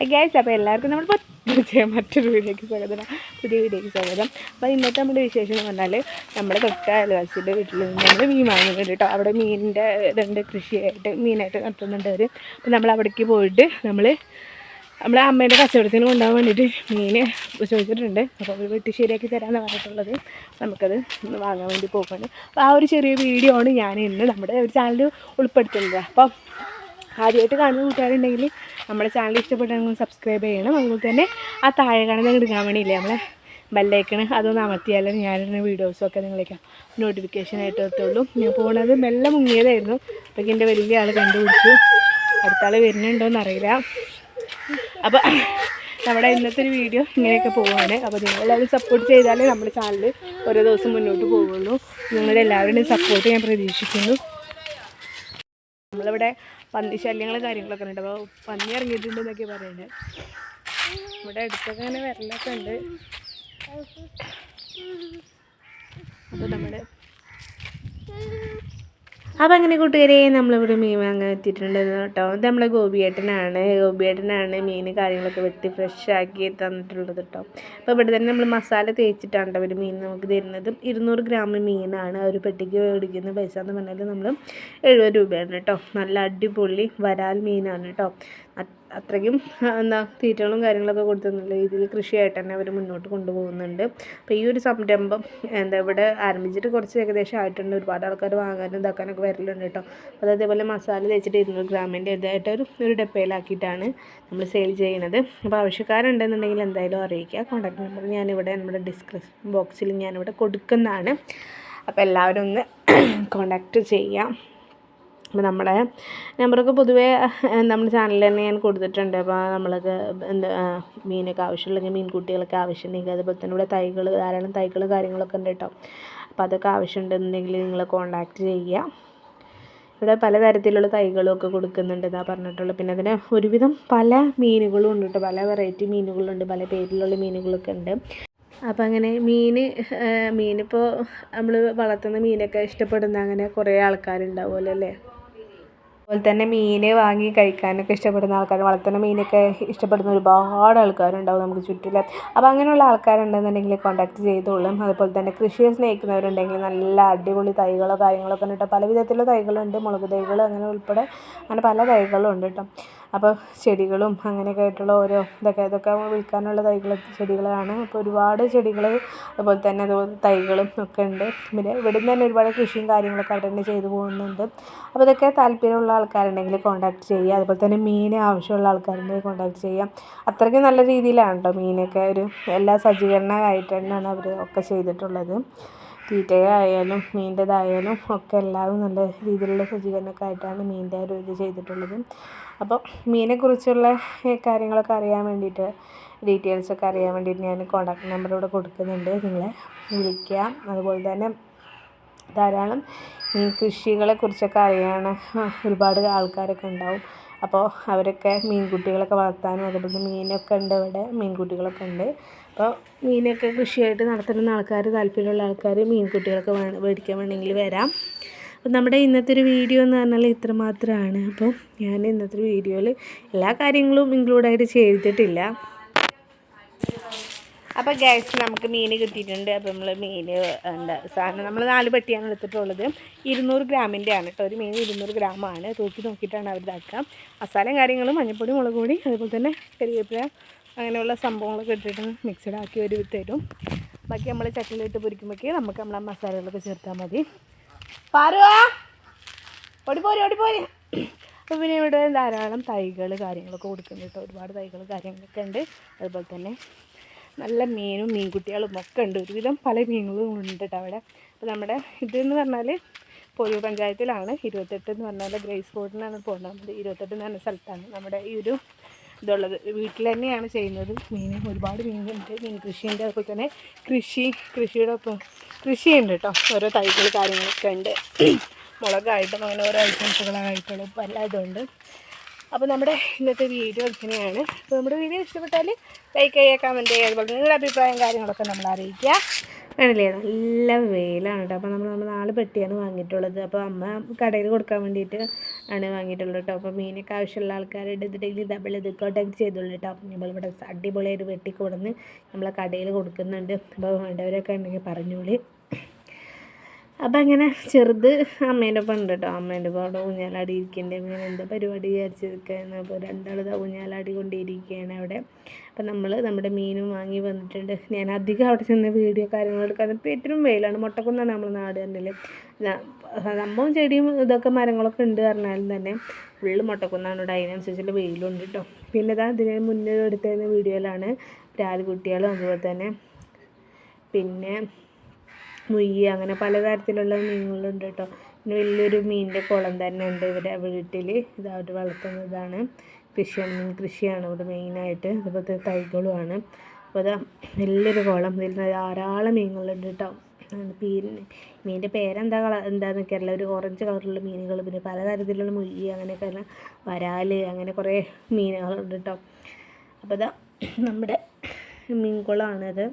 Guys അപ്പോൾ എല്ലാവർക്കും നമ്മൾ പത്ത് മറ്റൊരു വീഡിയോയ്ക്ക് സ്വാഗതം. പുതിയ വീഡിയോയ്ക്ക് സ്വാഗതം. അപ്പോൾ ഇന്നത്തെ നമ്മുടെ വിശേഷം എന്ന് പറഞ്ഞാൽ നമ്മുടെ തൊട്ട അയൽവാസിയുടെ വീട്ടിൽ നിന്ന് നമ്മൾ മീൻ വാങ്ങുന്നുണ്ട് കേട്ടോ. അവിടെ മീനിന്റെ രണ്ട് കൃഷിയായിട്ട് മീനായിട്ട് നടത്തുന്നുണ്ട് അവർ അപ്പോൾ നമ്മൾ അവിടേക്ക് പോയിട്ട് നമ്മൾ നമ്മളെ അമ്മേന്റെ കച്ചവടത്തിന് കൊണ്ടുപോകാൻ വേണ്ടിയിട്ട് മീൻ ചോദിച്ചിട്ടുണ്ട്. അപ്പോൾ അവർ വെട്ടി ശരിയാക്കി തരാമെന്ന് പറഞ്ഞിട്ടുള്ളത് നമുക്കത് വാങ്ങാൻ വേണ്ടി പോകുകയാണ് അപ്പോൾ ആ ഒരു ചെറിയ വീഡിയോ ആണ് ഞാൻ ഇന്ന് നമ്മുടെ ഒരു ചാനൽ ഉൾപ്പെടുത്തുന്നത്. അപ്പം ആദ്യമായിട്ട് കാണുന്ന കൂട്ടുകാരുണ്ടെങ്കിൽ നമ്മുടെ ചാനൽ ഇഷ്ടപ്പെട്ടെങ്കിൽ സബ്സ്ക്രൈബ് ചെയ്യണം. അതുപോലെ തന്നെ ആ താഴെ കാണുന്ന എടുക്കാൻ വേണ്ടിയില്ലേ? നമ്മളെ ബെല്ലൈക്കണ് അതൊന്ന് അമർത്തിയാലും ഞാനിടുന്ന വീഡിയോസൊക്കെ നിങ്ങളേക്കാം നോട്ടിഫിക്കേഷൻ ആയിട്ട് എത്തുള്ളൂ. ഞാൻ പോകുന്നത് മെല്ലെ മുങ്ങിയതായിരുന്നു. അപ്പോഴേക്കും എന്റെ വലിയ ആൾ കണ്ടുപിടിച്ചു. അടുത്ത ആൾ വരുന്നുണ്ടോയെന്ന് അറിയില്ല. അപ്പോൾ നമ്മുടെ ഇന്നത്തെ ഒരു വീഡിയോ ഇങ്ങനെയൊക്കെ പോവുകയാണ് അപ്പോൾ നിങ്ങളെല്ലാവരും സപ്പോർട്ട് ചെയ്താലേ നമ്മുടെ ചാനൽ ഓരോ ദിവസം മുന്നോട്ട് പോവുള്ളൂ. നിങ്ങളുടെ എല്ലാവരുടെയും സപ്പോർട്ട് ഞാൻ പ്രതീക്ഷിക്കുന്നു. നമ്മളിവിടെ പന്നി ശല്യങ്ങൾ കാര്യങ്ങളൊക്കെ ഉണ്ട്. അപ്പോൾ പന്നി ഇറങ്ങിയിട്ടുണ്ട് എന്നൊക്കെ പറയുന്നത്. ഇവിടെ അടുത്തൊക്കെ അങ്ങനെ വരലൊക്കെ ഉണ്ട്. അപ്പോൾ നമ്മുടെ അപ്പോൾ അങ്ങനെ കൂട്ടുകാരെ നമ്മളിവിടെ മീൻ വാങ്ങാൻ എത്തിയിട്ടുണ്ട് കേട്ടോ. ഇത് നമ്മളെ ഗോപിയേട്ടനാണ്. ഗോപിയേട്ടനാണ് മീൻ കാര്യങ്ങളൊക്കെ വെട്ടി ഫ്രഷ് ആക്കി തന്നിട്ടുള്ളത് കേട്ടോ. അപ്പോൾ ഇവിടെ തന്നെ നമ്മൾ മസാല തേച്ചിട്ടാണ് അവർ മീൻ നമുക്ക് തരുന്നത്. ഇരുന്നൂറ് ഗ്രാം മീനാണ് ഒരു പെട്ടിക്ക് മേടിക്കുന്ന പൈസ എന്ന് പറഞ്ഞാൽ നമ്മൾ എഴുപത് രൂപയാണ് കേട്ടോ. നല്ല അടിപൊളി വരാൽ മീനാണ് കേട്ടോ. അത്രയ്ക്കും എന്താ തീറ്റകളും കാര്യങ്ങളൊക്കെ കൊടുത്ത് നല്ല രീതിയിൽ കൃഷിയായിട്ട് തന്നെ അവർ മുന്നോട്ട് കൊണ്ടുപോകുന്നുണ്ട്. അപ്പോൾ ഈ ഒരു സംരംഭം എന്താ ഇവിടെ ആരംഭിച്ചിട്ട് കുറച്ച് ഏകദേശം ആയിട്ടുണ്ട്. ഒരുപാട് ആൾക്കാർ വാങ്ങാനും ഇതാക്കാനൊക്കെ വരലുണ്ട് കേട്ടോ. അപ്പോൾ അതേപോലെ മസാല തേച്ചിട്ട് ഇരുന്നൂറ് ഗ്രാമിന്റെ ഇതായിട്ട് ഒരു ഒരു ഡപ്പയിലാക്കിയിട്ടാണ് നമ്മൾ സെയിൽ ചെയ്യുന്നത് അപ്പോൾ ആവശ്യക്കാരുണ്ടെന്നുണ്ടെങ്കിൽ എന്തായാലും അറിയിക്കുക. കോൺടാക്ട് നമ്പർ ഞാനിവിടെ നമ്മുടെ ഡിസ്ക്രിപ്ഷൻ ബോക്സിൽ ഞാനിവിടെ കൊടുക്കുന്നതാണ്. അപ്പോൾ എല്ലാവരും ഒന്ന് കോണ്ടാക്ട് ചെയ്യാം. അപ്പോൾ നമ്മുടെ നമ്പറൊക്കെ പൊതുവേ നമ്മുടെ ചാനലിൽ തന്നെ ഞാൻ കൊടുത്തിട്ടുണ്ട്. അപ്പോൾ നമ്മൾക്ക് എന്താ മീനൊക്കെ ആവശ്യമുള്ളെങ്കിൽ മീൻകുട്ടികളൊക്കെ ആവശ്യമുണ്ടെങ്കിൽ അതുപോലെ തന്നെ ഇവിടെ തൈകൾ ധാരാളം തൈകൾ കാര്യങ്ങളൊക്കെ ഉണ്ട് കേട്ടോ. അപ്പോൾ അതൊക്കെ ആവശ്യമുണ്ടെന്നുണ്ടെങ്കിൽ നിങ്ങൾ കോൺടാക്റ്റ് ചെയ്യുക. ഇവിടെ പലതരത്തിലുള്ള തൈകളും ഒക്കെ കൊടുക്കുന്നുണ്ട് എന്നാ പറഞ്ഞിട്ടുള്ളത്. പിന്നെ അതിന് ഒരുവിധം പല മീനുകളും ഉണ്ട് കേട്ടോ. പല വെറൈറ്റി മീനുകളുണ്ട് പല പേരിലുള്ള മീനുകളൊക്കെ ഉണ്ട്. അപ്പോൾ അങ്ങനെ മീൻ മീനിപ്പോൾ നമ്മൾ വളർത്തുന്ന മീനൊക്കെ ഇഷ്ടപ്പെടുന്ന അങ്ങനെ കുറേ ആൾക്കാരുണ്ടാവുമല്ലോ അല്ലേ? അതുപോലെ തന്നെ മീൻ വാങ്ങി കഴിക്കാനൊക്കെ ഇഷ്ടപ്പെടുന്ന ആൾക്കാർ വളർത്തുന്ന മീനൊക്കെ ഇഷ്ടപ്പെടുന്ന ഒരുപാട് ആൾക്കാരുണ്ടാവും നമുക്ക് ചുറ്റിലും. അപ്പോൾ അങ്ങനെയുള്ള ആൾക്കാരുണ്ടെന്നുണ്ടെങ്കിൽ കോൺടാക്ട് ചെയ്തോളും. അതുപോലെ തന്നെ കൃഷിയെ സ്നേഹിക്കുന്നവരുണ്ടെങ്കിൽ നല്ല അടിപൊളി തൈകളോ കാര്യങ്ങളൊക്കെ ഉണ്ട് കേട്ടോ. പല വിധത്തിലുള്ള തൈകളുണ്ട് മുളക് തൈകൾ അങ്ങനെ ഉൾപ്പെടെ. അങ്ങനെ പല തൈകളും ഉണ്ട് കേട്ടോ. അപ്പോൾ ചെടികളും അങ്ങനെയൊക്കെ ആയിട്ടുള്ള ഓരോ ഇതൊക്കെ ഇതൊക്കെ വിൽക്കാനുള്ള തൈകൾ ചെടികളാണ്. അപ്പോൾ ഒരുപാട് ചെടികൾ അതുപോലെ തന്നെ അതുപോലെ തൈകളും ഒക്കെ ഉണ്ട്. പിന്നെ ഇവിടെ നിന്ന് തന്നെ ഒരുപാട് കൃഷിയും കാര്യങ്ങളൊക്കെ അവിടെ തന്നെ ചെയ്തു പോകുന്നുണ്ട്. അപ്പോൾ ഇതൊക്കെ താല്പര്യമുള്ള ആൾക്കാരുണ്ടെങ്കിൽ കോൺടാക്ട് ചെയ്യുക. അതുപോലെ തന്നെ മീൻ ആവശ്യമുള്ള ആൾക്കാരുണ്ടെങ്കിൽ കോൺടാക്ട് ചെയ്യാം അത്രയ്ക്ക് നല്ല രീതിയിലാണ് കേട്ടോ മീനൊക്കെ ഒരു എല്ലാ സജ്ജീകരണമായിട്ട് തന്നെയാണ് അവർ ഒക്കെ ചെയ്തിട്ടുള്ളത്. തീറ്റയായാലും മീന്റെതായാലും ഒക്കെ എല്ലാവരും നല്ല രീതിയിലുള്ള സജ്ജീകരണമൊക്കെ ആയിട്ടാണ് മീനിന്റെ ഒരു ഇത് ചെയ്തിട്ടുള്ളത്. അപ്പോൾ മീനെക്കുറിച്ചുള്ള കാര്യങ്ങളൊക്കെ അറിയാൻ വേണ്ടിയിട്ട് ഡീറ്റെയിൽസൊക്കെ അറിയാൻ വേണ്ടിയിട്ട് ഞാൻ കോൺടാക്ട് നമ്പർ ഇവിടെ കൊടുക്കുന്നുണ്ട്. നിങ്ങൾ വിളിക്കാം. അതുപോലെ തന്നെ ധാരാളം മീൻ കൃഷികളെക്കുറിച്ചൊക്കെ അറിയാൻ ഒരുപാട് ആൾക്കാരൊക്കെ ഉണ്ടാവും. അപ്പോൾ അവരൊക്കെ മീൻകുട്ടികളൊക്കെ വളർത്താനും അതുപോലെ മീനൊക്കെ ഉണ്ട് ഇവിടെ മീൻകുട്ടികളൊക്കെ ഉണ്ട്. അപ്പോൾ മീനൊക്കെ കൃഷിയായിട്ട് നടത്തുന്ന ആൾക്കാർ താല്പര്യമുള്ള ആൾക്കാർ മീൻകുട്ടികളൊക്കെ വേണം മേടിക്കാൻ വേണമെങ്കിൽ വരാം. അപ്പോൾ നമ്മുടെ ഇന്നത്തെ ഒരു വീഡിയോ എന്ന് പറഞ്ഞാൽ ഇത്ര മാത്രമാണ്. അപ്പോൾ ഞാൻ ഇന്നത്തെ ഒരു വീഡിയോയിൽ എല്ലാ കാര്യങ്ങളും ഇൻക്ലൂഡായിട്ട് ചെയ്തിട്ടില്ല. അപ്പോൾ ഗ്യാസ് നമുക്ക് മീൻ കിട്ടിയിട്ടുണ്ട്. അപ്പോൾ നമ്മൾ മീൻ എന്താ സാധനം നമ്മൾ നാല് പെട്ടിയാണ് എടുത്തിട്ടുള്ളത്. ഇരുന്നൂറ് ഗ്രാമിന്റെ ആണ് കേട്ടോ. ഒരു മീൻ ഇരുന്നൂറ് ഗ്രാമാണ് തൂക്കി നോക്കിയിട്ടാണ് അവർ ഇതാക്കുക. മസാലയും കാര്യങ്ങളും മഞ്ഞപ്പൊടി മുളക് പൊടി അതുപോലെ തന്നെ കരിവേപ്പില അങ്ങനെയുള്ള സംഭവങ്ങളൊക്കെ ഇട്ടിട്ട് മിക്സഡ് ആക്കി ഒരു തരും ബാക്കി നമ്മൾ ചട്ടിയിലിട്ട് പൊരിക്കുമ്പോഴേക്ക് നമുക്ക് നമ്മളെ മസാലകളൊക്കെ ചേർത്താൽ മതി. പാറുവാ. ഓടിപ്പോരി ഓടിപ്പോരി അപ്പോൾ പിന്നെ ഇവിടെ ധാരാളം തൈകൾ കാര്യങ്ങളൊക്കെ കൊടുക്കുന്നുണ്ട് ഒരുപാട് തൈകൾ കാര്യങ്ങളൊക്കെ ഉണ്ട്. അതുപോലെ തന്നെ നല്ല മീനും മീൻകുട്ടികളും ഒക്കെ ഉണ്ട്. ഒരുവിധം പല മീനുകളും ഉണ്ട് കേട്ടോ അവിടെ. അപ്പോൾ നമ്മുടെ ഇതെന്ന് പറഞ്ഞാൽ പൊതു പഞ്ചായത്തിലാണ്. ഇരുപത്തെട്ട് എന്ന് പറഞ്ഞാൽ ഗ്രേസ് ബോർഡിനാണ് പോകുന്നത് ഇരുപത്തെട്ട് എന്ന് പറഞ്ഞ സ്ഥലത്താണ് നമ്മുടെ ഈ ഒരു ഇതുള്ളത്. വീട്ടിൽ തന്നെയാണ് ചെയ്യുന്നത്. മീൻ ഒരുപാട് മീനുണ്ട്. മീൻ കൃഷിയുണ്ട്. അതുപോലെ തന്നെ കൃഷി കൃഷിയുടെ ഒപ്പം കൃഷിയുണ്ട് കേട്ടോ ഓരോ തൈകൾ കാര്യങ്ങളൊക്കെ ഉണ്ട്. മുളകായിട്ടും അങ്ങനെ ഓരോ ഐറ്റംസുകളായിട്ടുള്ള ഇതുണ്ട്. അപ്പോൾ നമ്മുടെ ഇന്നത്തെ വീഡിയോ ഇങ്ങനെയാണ്. അപ്പോൾ നമ്മുടെ വീഡിയോ ഇഷ്ടപ്പെട്ടാൽ ലൈക്ക് ചെയ്യുക കമന്റ് ചെയ്യുക അതുപോലെ നിങ്ങളുടെ അഭിപ്രായം കാര്യങ്ങളൊക്കെ നമ്മൾ അറിയിക്കുക. കണ്ടില്ലേ? നല്ല വെയിലാണ് കേട്ടോ. അപ്പോൾ നമ്മൾ നമ്മൾ നാല് പെട്ടിയാണ് വാങ്ങിയിട്ടുള്ളത്. അപ്പോൾ അമ്മ കടയിൽ കൊടുക്കാൻ വേണ്ടിയിട്ട് ആണ് വാങ്ങിയിട്ടുള്ളത് കേട്ടോ. അപ്പോൾ മീനൊക്കെ ആവശ്യമുള്ള ആൾക്കാരുടെ ഇതിൽ ഡബിൾ ഇത് കോൺടാക്ട് ചെയ്തോളൂ കേട്ടോ. നമ്മളിവിടെ അടിപൊളിയായിട്ട് വെട്ടി കൊടുന്ന് നമ്മളെ കടയിൽ കൊടുക്കുന്നുണ്ട്. അപ്പോൾ വേണ്ടവരൊക്കെ ഉണ്ടെങ്കിൽ പറഞ്ഞോളി. അപ്പം അങ്ങനെ ചെറുത് അമ്മേന്റെ ഒപ്പം ഉണ്ട് കേട്ടോ അമ്മേന്റെ ഒപ്പം അവിടെ ഊഞ്ഞാലാടി ഇരിക്കേണ്ടത് അങ്ങനെ എന്താ പരിപാടി വിചാരിച്ചിരിക്കുകയാണ് അപ്പോൾ രണ്ടാൾ ഊഞ്ഞാലാടി കൊണ്ടിരിക്കുകയാണ് അവിടെ. അപ്പം നമ്മൾ നമ്മുടെ മീനും വാങ്ങി വന്നിട്ടുണ്ട്. ഞാൻ അധികം അവിടെ ചെന്ന് വീഡിയോ കാര്യങ്ങൾ എടുക്കാതെ ഏറ്റവും വെയിലാണ്. മുട്ടക്കുന്നാണ് നമ്മൾ നാട് തന്നെ സംഭവം ചെടിയും ഇതൊക്കെ മരങ്ങളൊക്കെ ഉണ്ട് പറഞ്ഞാലും തന്നെ ഫുള്ള് മുട്ടക്കുന്നാണ്. ഇവിടെ അതിനനുസരിച്ചുള്ള വെയിലുണ്ട് കേട്ടോ പിന്നെ ഇതാ ഇതിന് മുന്നേ എടുത്തിരുന്ന വീഡിയോയിലാണ് രാലുകുട്ടികളും അതുപോലെ തന്നെ. പിന്നെ മുയ്യ അങ്ങനെ പലതരത്തിലുള്ള മീനുകളുണ്ട് കേട്ടോ. പിന്നെ വലിയൊരു മീനിന്റെ കുളം തന്നെ ഉണ്ട് ഇവിടെ വീട്ടിൽ. ഇത് അവർ വളർത്തുന്നതാണ്. കൃഷിയാണ് മീൻ കൃഷിയാണ് ഇവിടെ മെയിനായിട്ട് അതുപോലത്തെ തൈകളുമാണ്. അപ്പോൾ അതാ വലിയൊരു കുളം. ഇതിൽ ധാരാളം മീനുകളുണ്ട് കേട്ടോ. മീൻ മീനിന്റെ പേരെന്താ കള എന്താണെന്നൊക്കെ ഒരു ഓറഞ്ച് കളറുള്ള മീനുകൾ. പിന്നെ പലതരത്തിലുള്ള മുയ്യ അങ്ങനെയൊക്കെ വരാൽ അങ്ങനെ കുറേ മീനുകളുണ്ട് കേട്ടോ. അപ്പോൾ ഇതാ നമ്മുടെ മീൻകുളമാണിത്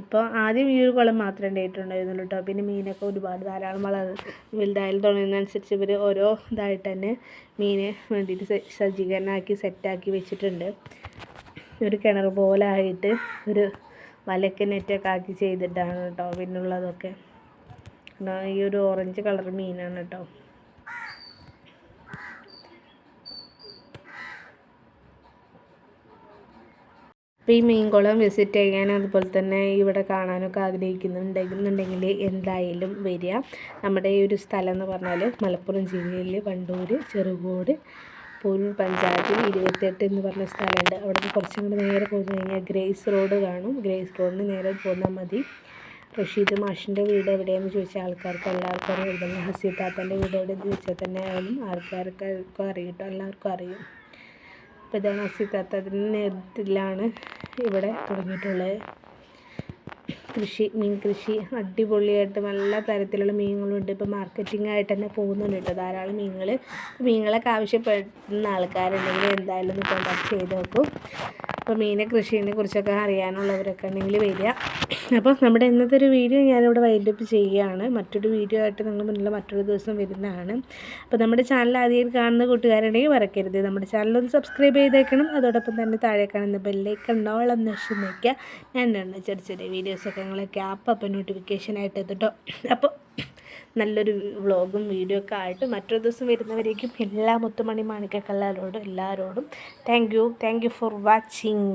ഇപ്പോൾ ആദ്യം ഈ ഒരു കുളം മാത്രമേ ഉണ്ടായിട്ടുണ്ടായിരുന്നുള്ളൂ കേട്ടോ പിന്നെ മീനൊക്കെ ഒരുപാട് ധാരാളം വളർ വലുതായാലും തുടങ്ങുന്നതനുസരിച്ച് ഇവർ ഓരോ ഇതായിട്ട് തന്നെ മീനെ വേണ്ടിയിട്ട് സജ്ജീകരണമാക്കി സെറ്റാക്കി വെച്ചിട്ടുണ്ട്. ഒരു കിണർ പോലെ ആയിട്ട് ഒരു വലയൊക്കെ നെറ്റൊക്കെ ആക്കി ചെയ്തിട്ടാണ് കേട്ടോ പിന്നുള്ളതൊക്കെ. ഈ ഒരു ഓറഞ്ച് കളർ മീനാണ് കേട്ടോ അപ്പോൾ ഈ മീൻകുളം വിസിറ്റ് ചെയ്യാനും അതുപോലെ തന്നെ ഇവിടെ കാണാനൊക്കെ ആഗ്രഹിക്കുന്നുണ്ടെന്നുണ്ടെങ്കിൽ എന്തായാലും വരിക. നമ്മുടെ ഈ ഒരു സ്ഥലം എന്ന് പറഞ്ഞാൽ മലപ്പുറം ജില്ലയിൽ വണ്ടൂർ ചെറുകോട് പൂരൂർ പഞ്ചായത്തിൽ ഇരുപത്തെട്ട് എന്ന് പറഞ്ഞ സ്ഥലമുണ്ട്. അവിടെ നിന്ന് കുറച്ചും കൂടി നേരെ പോയി കഴിഞ്ഞാൽ ഗ്രേസ് റോഡ് കാണും. ഗ്രേസ് റോഡിന് നേരെ പോന്നാൽ മതി. റഷീദ് മാഷിന്റെ വീട് എവിടെയെന്ന് ചോദിച്ചാൽ ആൾക്കാർക്ക് എല്ലാവർക്കും അറിയാം. അതുപോലെ ഹസീത്താത്തന്റെ വീട് എവിടെയെന്ന് ചോദിച്ചാൽ തന്നെ ആയാലും ആൾക്കാർക്ക് അറിയും എല്ലാവർക്കും അറിയും. അപ്പോൾ ഇതാണ് ഇവിടെ തുടങ്ങിയിട്ടുള്ളത്. കൃഷി മീൻ കൃഷി അടിപൊളിയായിട്ട് നല്ല തരത്തിലുള്ള മീനുകളുണ്ട്. ഇപ്പോൾ മാർക്കറ്റിംഗ് ആയിട്ട് തന്നെ പോകുന്നുണ്ട് കേട്ടോ ധാരാളം മീനുകൾ. മീനുകളൊക്കെ ആവശ്യപ്പെടുന്ന ആൾക്കാരുണ്ടെങ്കിൽ എന്തായാലും ഒന്ന് കോൺടാക്ട് ചെയ്ത് നോക്കും. അപ്പോൾ മീനെ കൃഷിയെ കുറിച്ചൊക്കെ അറിയാനുള്ളവരൊക്കെ ഉണ്ടെങ്കിൽ വരിക. അപ്പോൾ നമ്മുടെ ഇന്നത്തെ ഒരു വീഡിയോ ഞാനിവിടെ വൈൻഡപ്പ് ചെയ്യുകയാണ്. മറ്റൊരു വീഡിയോ ആയിട്ട് നിങ്ങൾ മുന്നിൽ മറ്റൊരു ദിവസം വരുന്നതാണ്. അപ്പോൾ നമ്മുടെ ചാനൽ ആദ്യം കാണുന്ന കൂട്ടുകാരുണ്ടെങ്കിൽ മറക്കരുത്. നമ്മുടെ ചാനൽ ഒന്ന് സബ്സ്ക്രൈബ് ചെയ്തേക്കണം. അതോടൊപ്പം തന്നെ താഴെ കാണുന്ന ബെല്ലേക്ക് ഉണ്ടോളം നഷ്ടം നിൽക്കുക ഞാൻ ചെറിയ ചെറിയ വീഡിയോസൊക്കെ ഞങ്ങളൊക്കെ ആപ്പ് നോട്ടിഫിക്കേഷൻ ആയിട്ട് എത്തിട്ടോ അപ്പോൾ നല്ലൊരു വ്ളോഗും വീഡിയോ ഒക്കെ ആയിട്ട് മറ്റൊരു ദിവസം വരുന്നവരേക്കും എല്ലാ മുത്തുമണി മാണിക്കക്കല്ലാരോടും എല്ലാവരോടും thank you thank you for watching